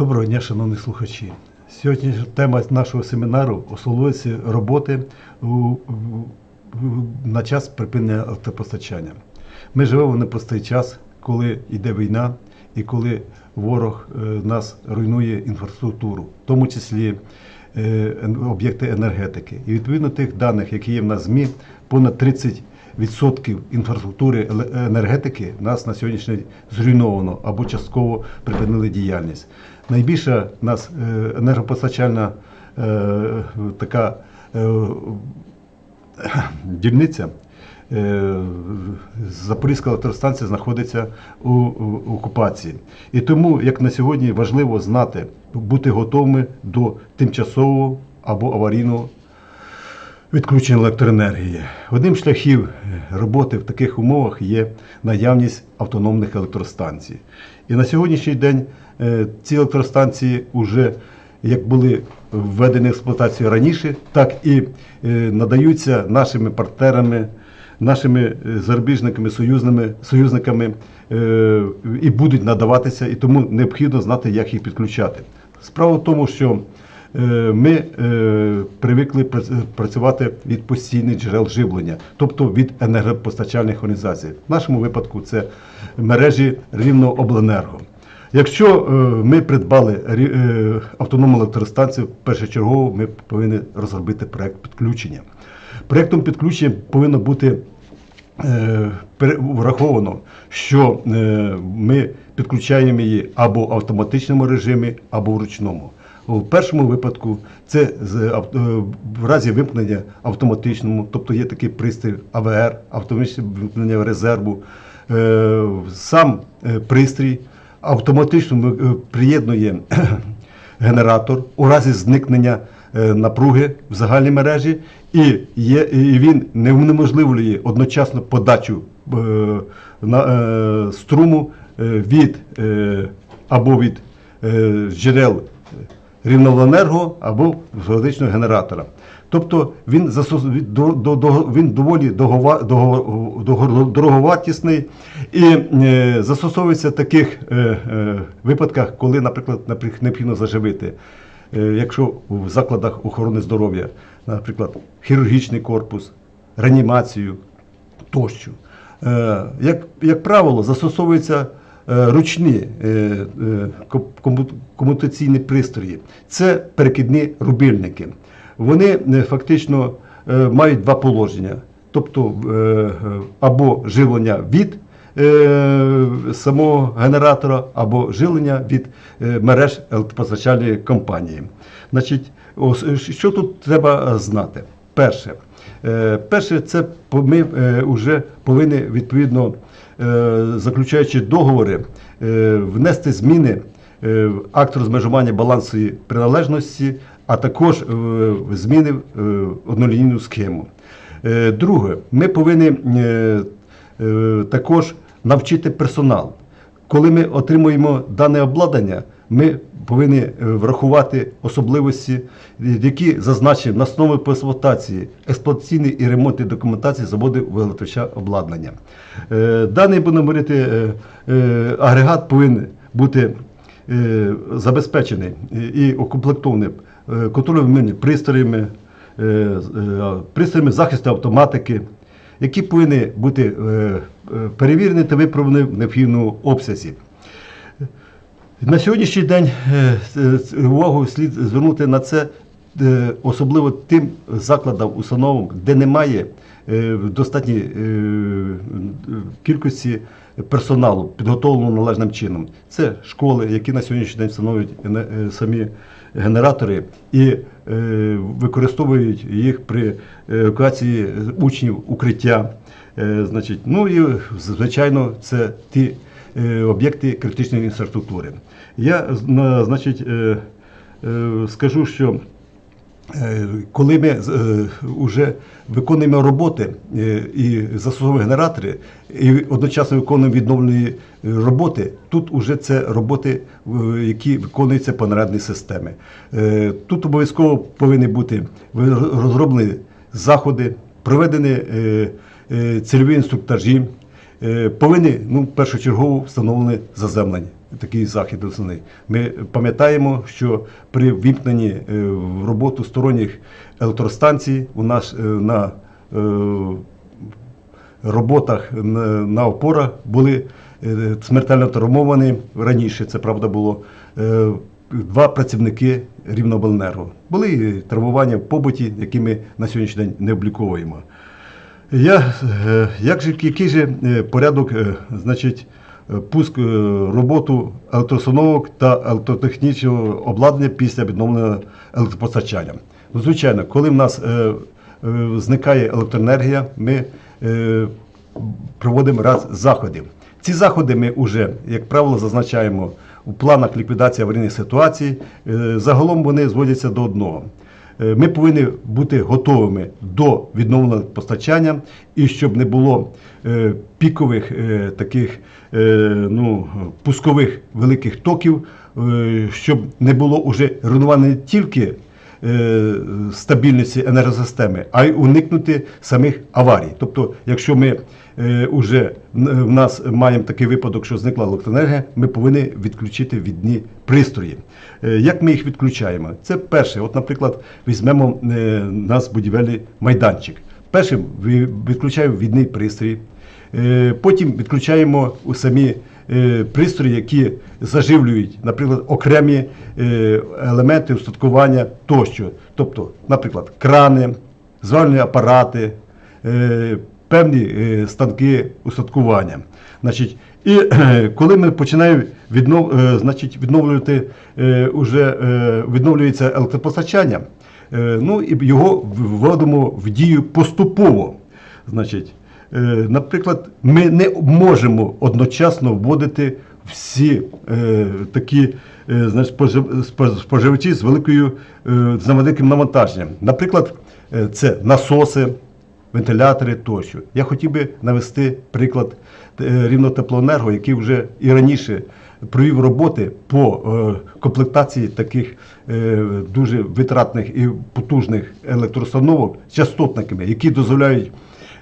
Доброго дня, шановні слухачі. Сьогодні тема нашого семінару особливості роботи на час припинення автопостачання. Ми живемо в непростий час, коли йде війна і коли ворог е, нас руйнує інфраструктуру, в тому числі е, об'єкти енергетики. І відповідно тих даних, які є в нас в ЗМІ, понад 30 відсотків інфраструктури енергетики нас на сьогоднішній день зруйновано або частково припинили діяльність. Найбільша нас е, енергопостачальна е, така е, дільниця. Запорізька електростанція знаходиться у окупації. І тому, як на сьогодні, важливо знати, бути готовими до тимчасового або аварійного відключення електроенергії. Одним шляхів е, роботи в таких умовах є наявність автономних електростанцій. І на сьогоднішній день е, ці електростанції вже як були введені в експлуатацію раніше, так і е, надаються нашими партнерами, нашими зарубіжниками, союзними, союзниками і будуть надаватися, і тому необхідно знати, як їх підключати. Справа в тому, що ми е, привикли прац- працювати від постійних джерел живлення, тобто від енергопостачальних організацій. В нашому випадку це мережі Рівнообленерго. Якщо е, ми придбали е, автономну електростанцію, першочергово ми повинні розробити проект підключення. Проектом підключення повинно бути е, враховано, що е, ми підключаємо її або в автоматичному режимі, або в ручному. У першому випадку це ав- е, в разі вимкнення автоматичному, тобто є такий пристрій АВР, автоматичне вимкнення резерву. Е, Сам е, пристрій автоматично е, приєднує генератор у разі зникнення е, напруги в загальній мережі, і, і він не унеможливлює одночасно подачу е, е, струму е, від е, або від е, джерел рівновленерго або фактичного генератора. Тобто він, засос- він доволі дого- дороговартісний і е, застосовується в таких е, е, випадках, коли, наприклад, наприк- необхідно заживити. Якщо в закладах охорони здоров'я, наприклад, хірургічний корпус, реанімацію тощо. Як, як правило, застосовуються е, ручні е, е, ко- кому- комутаційні пристрої. Це перекидні рубильники. Вони е, фактично е, мають два положення. Тобто е, е, або живлення від е, самого генератора, або живлення від е, мереж електропостачальної компанії. Значить, е, що тут треба е, знати? Перше, Е, Перше, це ми вже повинні відповідно, е, заключаючи договори, е, внести зміни е, в акт розмежування балансової приналежності, а також е, зміни в однолінійну схему. Е, Друге, ми повинні е, е, також навчити персонал. Коли ми отримуємо дане обладнання, ми повинні е, врахувати особливості, які зазначені на основі по експлуатації, експлуатаційної і ремонтної документації заводу виготовляча обладнання. Е, Даний будемо говорити, е, агрегат повинен бути забезпечений і- укомплектований контрольними пристроями, пристроями захисту автоматики, які повинні бути перевірені та виправлені в необхідному обсязі. На сьогоднішній день е, е, увагу слід звернути на це, е, особливо тим закладам, установам, де немає достатньої е, кількості персоналу, підготовленого належним чином. Це школи, які на сьогоднішній день встановлюють самі генератори і використовують їх при евакуації учнів укриття. Значить, ну і звичайно, це ті об'єкти критичної інфраструктури. Я зна- значить, е, е, скажу, що Е, Коли ми вже виконуємо роботи е, і застосовуємо генератори, і одночасно виконуємо відновлені е, роботи, тут вже це роботи, е, які виконуються по нарадній системі. Е, Тут обов'язково повинні бути розроблені заходи, проведені е, е, цільові інструктажі, е, повинні ну, першочергово встановлені заземлення. Такий захід основний. Ми пам'ятаємо, що при вімкненні е, в роботу сторонніх електростанцій у нас е, на е, роботах на, опорах були е, смертельно травмовані раніше, це правда було. е, Два працівники Рівнобленерго. Були травмування в побуті, які ми на сьогоднішній день не обліковуємо. Я, е, як же, який же е, порядок, е, значить, пуск роботу електроустановок та електротехнічного обладнання після відновлення електропостачання? Ну, звичайно, коли в нас зникає електроенергія, ми проводимо ряд заходів. Ці заходи ми вже, як правило, зазначаємо у планах ліквідації аварійних ситуацій. Загалом вони зводяться до одного. Е, Ми повинні бути готовими до відновлення постачання, і щоб не було е, пікових е, таких ну, пускових великих токів, щоб не було уже руйнування не тільки стабільності енергосистеми, а й уникнути самих аварій. Тобто, якщо ми е, уже в нас маємо такий випадок, що зникла електроенергія, ми повинні відключити відні пристрої. Е, Як ми їх відключаємо? Це перше, от, наприклад, візьмемо е, нас будівельний майданчик. Першим відключаємо відний пристрій. Е, Потім відключаємо у самі е, пристрої, які заживлюють, наприклад, окремі е, елементи устаткування тощо. Тобто, наприклад, крани, звальні апарати, е, певні е, станки устаткування. Значить, і е, коли ми починаємо віднов, е, значить, відновлювати, е, уже, е, відновлюється електропостачання, е, ну, і його вводимо в дію поступово. Значить, е, наприклад, ми не можемо одночасно вводити всі е, такі е, значить, спожив- споживачі з великою е, з великим навантаженням. Наприклад, е, це насоси, вентилятори тощо. Я хотів би навести приклад е, Рівнотеплоенерго, який вже і раніше провів роботи по е, комплектації таких е, дуже витратних і потужних електроустановок частотниками, які дозволяють е,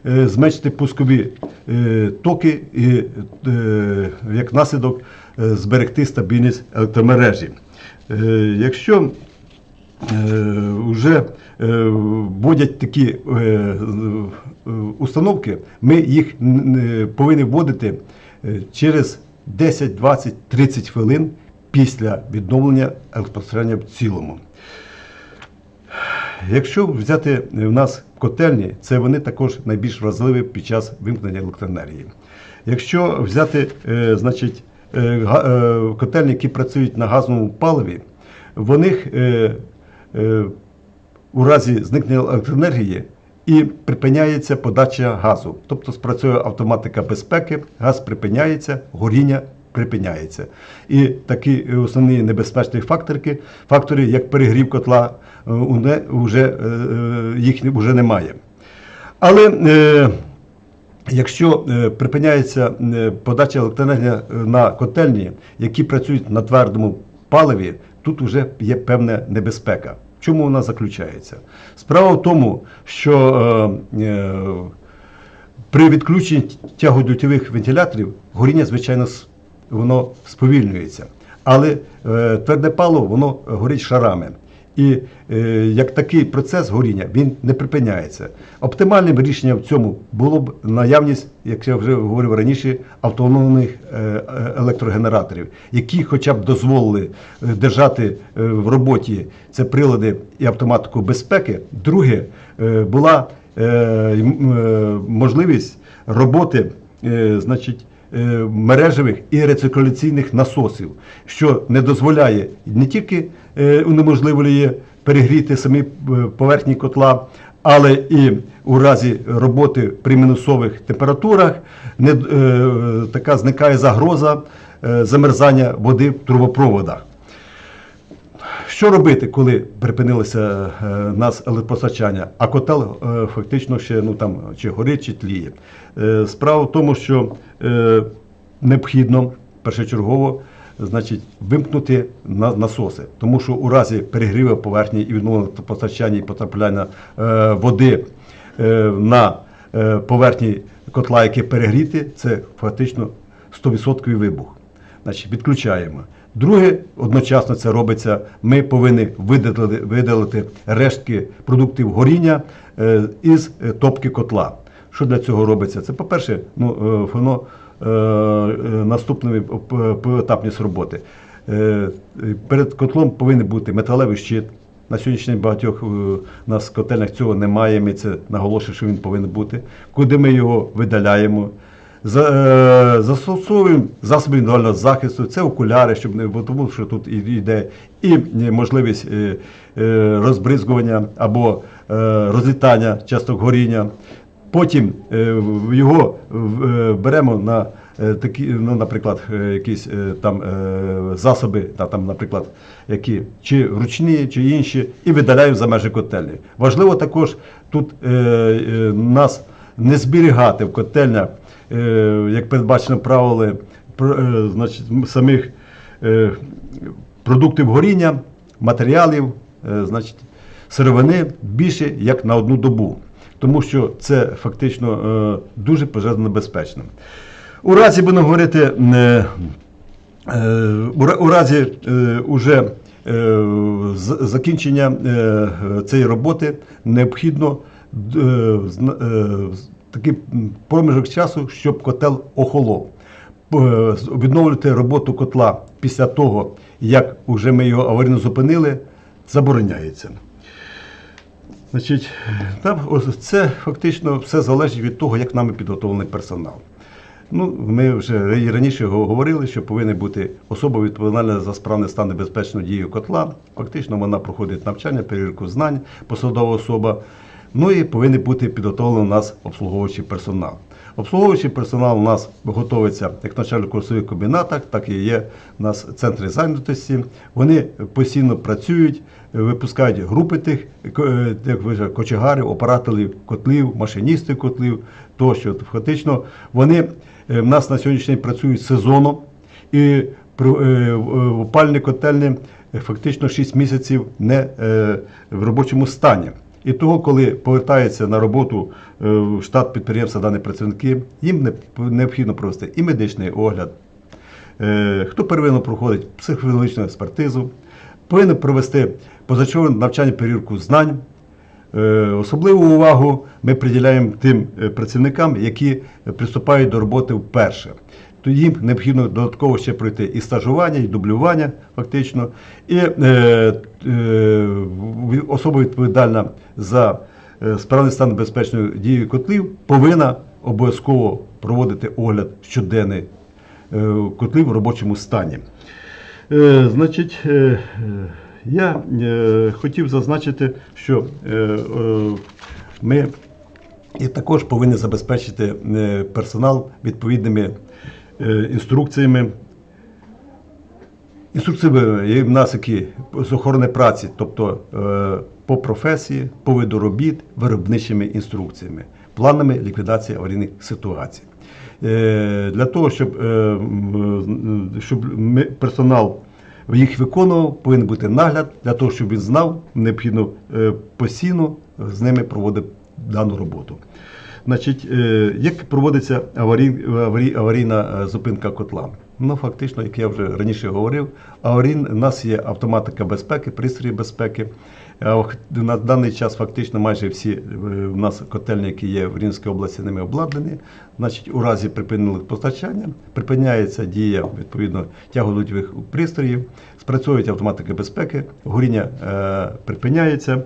зменшити пускові е, токи і е, як наслідок е, зберегти стабільність електромережі. Е, Якщо вже вводять такі е, е, установки, ми їх повинні вводити е, через 10, 20, 30 хвилин після відновлення електропостачання в цілому. Якщо взяти в нас котельні, це вони також найбільш вразливі під час вимкнення електроенергії. Якщо взяти е, значить, е, е, котельні, які працюють на газовому паливі, в них у разі зникнення електроенергії і припиняється подача газу. Тобто спрацює автоматика безпеки, газ припиняється, горіння припиняється. І такі е, основні небезпечні фактори, фактори як перегрів котла, е, вже, е, е, їх вже немає. Але е, Якщо е, припиняється е, подача електроенергії е, на котельні, які працюють на твердому паливі, тут вже є певна небезпека. В чому вона заключається? Справа в тому, що е, е, при відключенні тягодютєвих вентиляторів горіння, звичайно, воно сповільнюється. Але е, тверде паливо воно горить шарами. І е, як такий процес горіння він не припиняється. Оптимальним рішенням в цьому було б наявність, як я вже говорив раніше, автономних е, електрогенераторів, які хоча б дозволили держати в роботі це прилади і автоматику безпеки. Друге була можливість роботи, значить мережевих і рециркуляційних насосів, що не дозволяє не тільки е, унеможливлює перегріти самі е, поверхні котла, але і у разі роботи при мінусових температурах не, е, така зникає загроза е, замерзання води в трубопроводах. Що робити, коли припинилося е, нас електропостачання, а котел е, фактично ще ну там чи горить, чи тліє? Е, справа в тому, що необхідно першочергово значить, вимкнути на, насоси, тому що у разі перегріву поверхні і відновлення постачання і потрапляння води на поверхні котла, який перегріти, це фактично 100% вибух. Значить, відключаємо. Друге, одночасно це робиться. Ми повинні видалити, видалити рештки продуктів горіння е, із е, топки котла. Що для цього робиться? Це, по-перше, ну, е, воно наступної п- поетапність роботи. Перед котлом повинен бути металевий щит. На сьогоднішній багатьох у нас котельнях цього немає. Ми це наголошуємо, що він повинен бути. Куди ми його видаляємо? Е, застосовуємо засоби індивідуального захисту, це окуляри, щоб не бо тому, що тут йде і можливість е, е, розбризгування або розлітання часток горіння. Потім його беремо на такі, ну, наприклад, якісь там засоби, та, там, наприклад, які чи ручні, чи інші, і видаляємо за межі котельні. Важливо також тут нас не зберігати в котельнях, як передбачено правилами про- е, значить, самих е, продуктів горіння, матеріалів, е, значить, сировини більше як на одну добу, тому що це фактично е, дуже пожежонебезпечно. У разі будемо говорити. е, Е, У разі е, уже е, закінчення е, цієї роботи необхідно е, е, такий проміжок часу, щоб котел охолов. Відновлювати роботу котла після того, як вже ми його аварійно зупинили, забороняється. Значить, це фактично все залежить від того, як нами підготовлений персонал. Ну, ми вже раніше говорили, що повинна бути особа відповідальна за справний стан і безпечну дію котла. Фактично вона проходить навчання, перевірку знань, посадова особа. Ну і повинен бути підготовлений у нас обслуговуючий персонал. Обслуговуючий персонал у нас готується як в начально-курсових комбінатах, так і є у нас центри зайнятості. Вони постійно працюють, випускають групи тих, е, як вже, кочегарів, операторів котлів, машиністів котлів тощо. Фактично вони е, в нас на сьогоднішній день працюють сезоном і е, в опальні котельні фактично 6 місяців не в робочому стані. І того, коли повертаються на роботу е, в штат підприємства дані працівники, їм необхідно провести і медичний огляд, Е, хто первинно проходить психологічну експертизу, повинен провести позачергове навчання перевірку знань. Е, Особливу увагу ми приділяємо тим працівникам, які приступають до роботи вперше. То їм необхідно додатково ще пройти і стажування, і дублювання, фактично. І е, е, особа відповідальна за е, справний стан безпечної дії котлів повинна обов'язково проводити огляд щоденний е, котлів в робочому стані. Е, Значить, е, е, я е, хотів зазначити, що е, е, ми і також повинні забезпечити е, персонал відповідними інструкціями. Інструкціями є в нас які з охорони праці, тобто е, по професії, по виду робіт, виробничими інструкціями, планами ліквідації аварійних ситуацій. Е, Для того, щоб, е, щоб персонал їх виконував, повинен бути нагляд. Для того, щоб він знав, необхідно е, постійно з ними проводити дану роботу. Значить, е, як проводиться аварій, аварій, аварійна е, зупинка котла? Ну, фактично, як я вже раніше говорив, аварій, у нас є автоматика безпеки, пристрої безпеки. На даний час фактично майже всі е, в нас котельні, які є в Рівненській області, ними обладнані. Значить, у разі припинених постачання припиняється дія відповідно тяголудьових пристроїв, спрацьовують автоматики безпеки, горіння е, припиняється.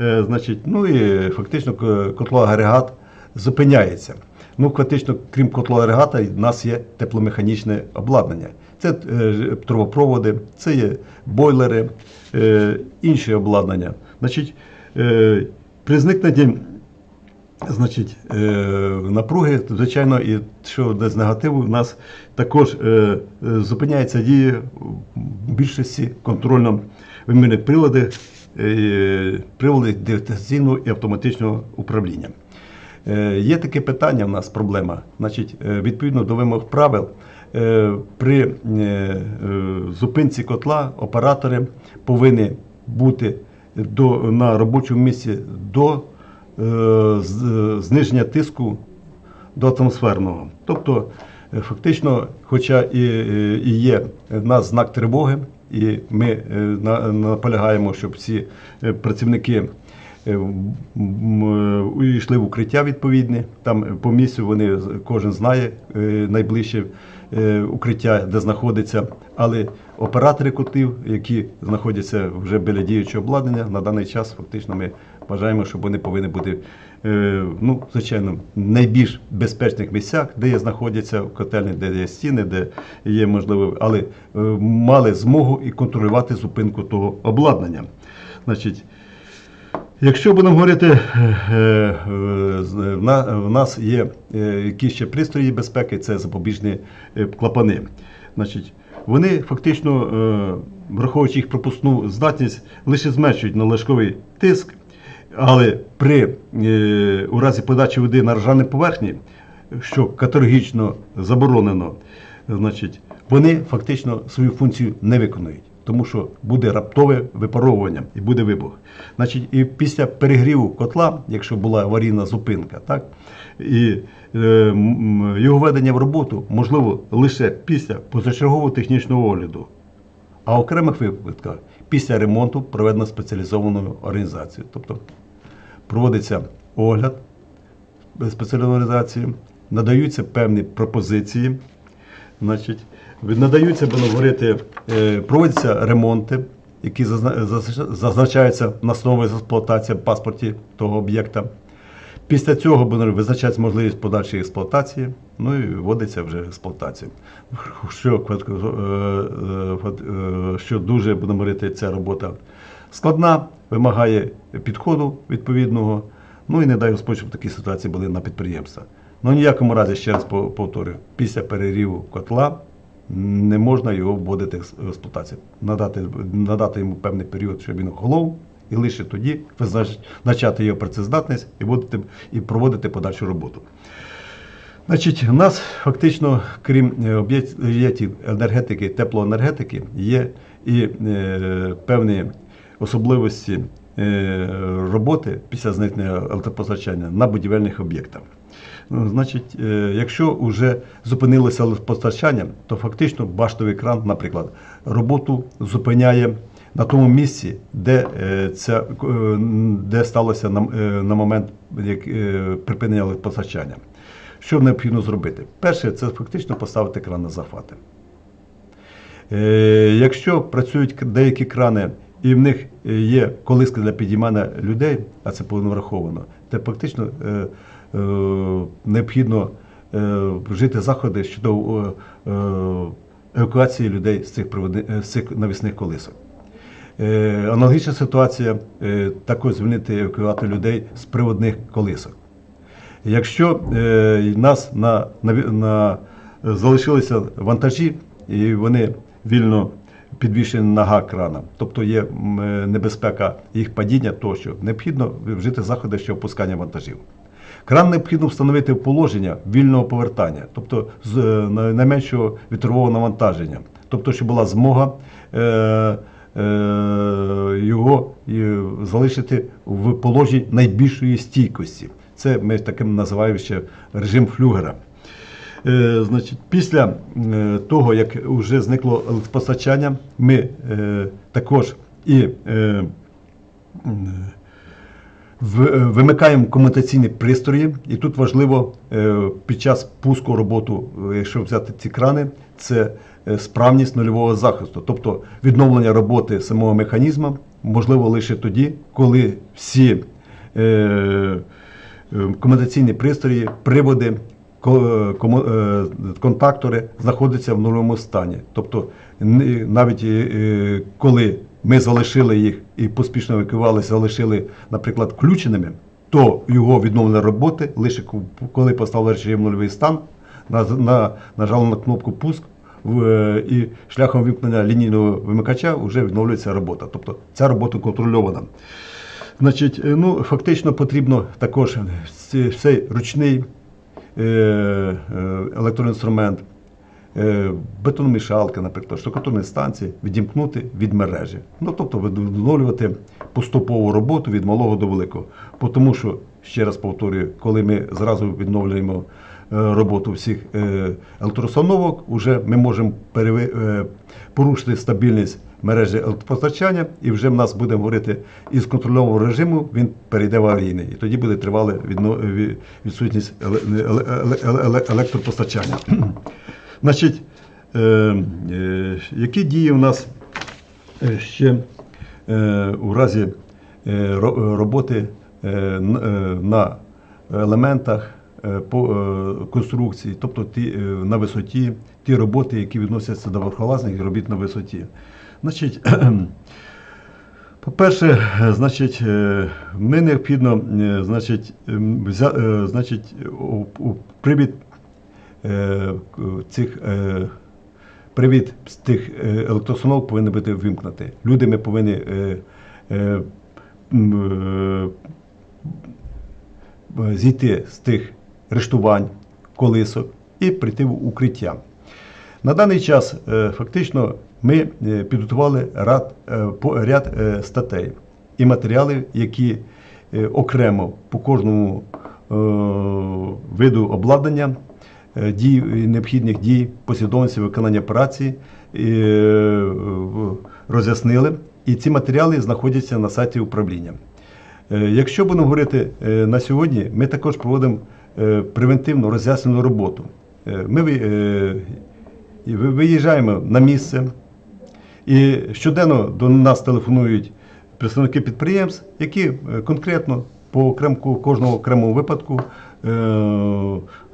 Е, значить, ну і фактично к- котлоагрегат зупиняється. Ну, фактично, крім котлоагрегата, в нас є тепломеханічне обладнання. Це е, трубопроводи, це є бойлери, е, інші обладнання. Значить, е, при зникненні значить, напруги, звичайно, і що без негативу, в нас також зупиняється дія в більшості контрольно вимірних прилади, прилади дистанційного і автоматичного управління. Е, Є таке питання в нас проблема. Значить, е, відповідно до вимог правил, е, при зупинці котла оператори повинні бути до, на робочому місці до зниження тиску до атмосферного. Тобто, фактично, хоча і, є в нас знак тривоги, і ми наполягаємо, щоб всі працівники е, м, увійшли в укриття відповідне. Там е, по місцю вони кожен знає е, найближче е, укриття, де знаходиться. Але оператори котлів, які знаходяться вже біля діючого обладнання, на даний час фактично ми вважаємо, що вони повинні бути, е, ну, звичайно, найбільш безпечних місцях, де є знаходяться котельні, де є стіни, де є можливо, але е, мали змогу і контролювати зупинку того обладнання. Значить, Якщо будемо говорити, е, е, з- в нас є е, якісь ще пристрої безпеки, це запобіжні е, клапани. Значить, вони фактично, е, враховуючи їх пропускну здатність, лише зменшують надлишковий тиск, але при е, у разі подачі води на ржані поверхні, що категорично заборонено, значить, вони фактично свою функцію не виконують. Тому що буде раптове випаровування і буде вибух. Значить, і після перегріву котла, якщо була аварійна зупинка, так і е, його введення в роботу можливо лише після позачергового технічного огляду, а в окремих випадках після ремонту проведено спеціалізованою організацією. Тобто проводиться огляд спеціальної організації, надаються певні пропозиції. Значить, надаються, будемо говорити, е, проводяться ремонти, які зазна- зазна- зазначаються на основі експлуатації в паспорті того об'єкта. Після цього визначається можливість подальшої експлуатації, ну і вводиться вже експлуатація. Що, е, е, що дуже, будемо говорити, ця робота складна, вимагає підходу відповідного. Ну і не дай Господь, щоб такі ситуації були на підприємствах. Ну ніякому разі, ще раз по- повторюю, після переріву котла не можна його вводити в експлуатацію. Надати, надати йому певний період, щоб він охолов, і лише тоді визначати його працездатність і, вводити, і проводити подальшу роботу. Значить, у нас фактично, крім е, об'єктів енергетики, теплоенергетики, є і е, певні особливості е, роботи після зникнення електропостачання на будівельних об'єктах. Ну, Значить, е, якщо вже зупинилося електропостачання, то фактично баштовий кран, наприклад, роботу зупиняє на тому місці, де, е, ця, е, де сталося на, на момент як, припинення електропостачання. Що необхідно зробити? Перше, це фактично поставити кран на захвати. Якщо працюють деякі крани і в них є колиски для підіймання людей, а це повинно враховано, то фактично необхідно е, вжити заходи щодо е, е, евакуації людей з цих, е, з цих навісних колисок. Е, Аналогічна ситуація е, також звільнити евакуати людей з приводних колисок. Якщо е, нас на, на, на залишилися вантажі, і вони вільно підвішені на гак крана, тобто є е, небезпека їх падіння тощо, необхідно вжити заходи щодо опускання вантажів. Кран необхідно встановити в положення вільного повертання, тобто з е, найменшого вітрового навантаження, тобто, щоб була змога е, е, його залишити в положенні найбільшої стійкості. Це ми таким називаємо ще режим флюгера. Значить, після того, як вже зникло електропостачання, ми також і вимикаємо комутаційні пристрої, і тут важливо е, під час пуску роботу, е, якщо взяти ці крани, це е, справність нульового захисту, тобто відновлення роботи самого механізму можливо лише тоді, коли всі е, е, комутаційні пристрої, приводи, е, контактори знаходяться в нульовому стані. Тобто навіть е, е, коли ми залишили їх і поспішно евакуювалися, залишили, наприклад, включеними, то його відновлення роботи лише коли поставили режим нульовий стан, на, на, нажали на кнопку пуск. в- е, І шляхом вимкнення лінійного вимикача вже відновлюється робота. Тобто ця робота контрольована. Значить, е, ну, фактично потрібно також цей ручний е, е, електроінструмент, е, бетономішалки, наприклад, штукатурні станції відімкнути від мережі. Ну, тобто відновлювати поступову роботу від малого до великого. Тому що, ще раз повторюю, коли ми зразу відновлюємо роботу всіх е, електроустановок, вже ми можемо е, порушити стабільність мережі електропостачання, і вже в нас будемо говорити із контрольованого режиму, він перейде в аварійний. І тоді буде ві- відсутність еле- еле- еле- еле- електропостачання. Значить, е, е, які дії у нас е, ще е, у разі е, роботи е, е, на елементах е, по е, конструкції, тобто ті, е, на висоті, ті роботи, які відносяться до верхолазних робіт на висоті. Значить, по-перше, значить, е, ми необхідно значить, ем, взя- значить, у, у привід цих е, привід з тих е, електроустановок повинен бути вимкнути. Люди ми повинні е, е, е, зійти з тих рештувань, колисок і прийти в укриття. На даний час е, фактично ми е, підготували ряд, е, ряд е, статей і матеріалів, які е, окремо по кожному е, виду обладнання, е, дій, необхідних дій, послідовності виконання операції е, роз'яснили. І ці матеріали знаходяться на сайті управління. Е, Якщо будемо говорити е, на сьогодні, ми також проводимо е, превентивну роз'яснену роботу. Е, Ми е, виїжджаємо на місце, і щоденно до нас телефонують представники підприємств, які е, конкретно по окремку, кожному окремому випадку е,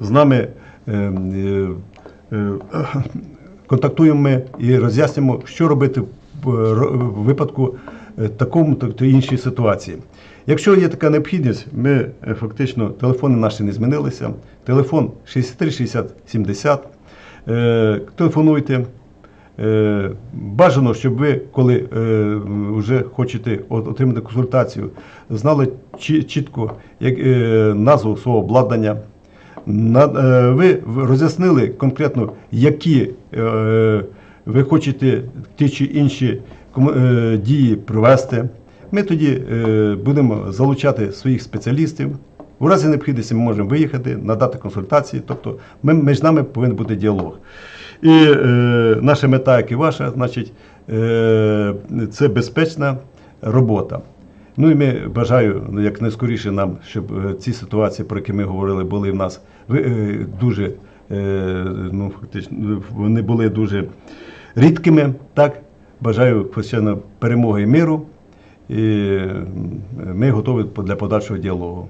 з нами е, е, е, контактуємо ми і роз'яснюємо, що робити в е, випадку е, такому та іншій ситуації. Якщо є така необхідність, ми е, фактично телефони наші не змінилися. Телефон 63 60 70. Е, Телефонуйте. Е, Бажано, щоб ви, коли е, вже хочете отримати консультацію, знали чітко е, назву свого обладнання. Ви роз'яснили конкретно, які ви хочете ті чи інші дії провести. Ми тоді будемо залучати своїх спеціалістів. У разі необхідності ми можемо виїхати, надати консультації. Тобто ми, між нами повинен бути діалог. І е, наша мета, як і ваша, значить, е, це безпечна робота. Ну і ми бажаю ну, як найскоріше нам, щоб е, ці ситуації, про які ми говорили, були в нас е, дуже, е, ну фактично, вони були дуже рідкими. Так, бажаю звичайно, перемоги і миру. І ми готові для подальшого діалогу.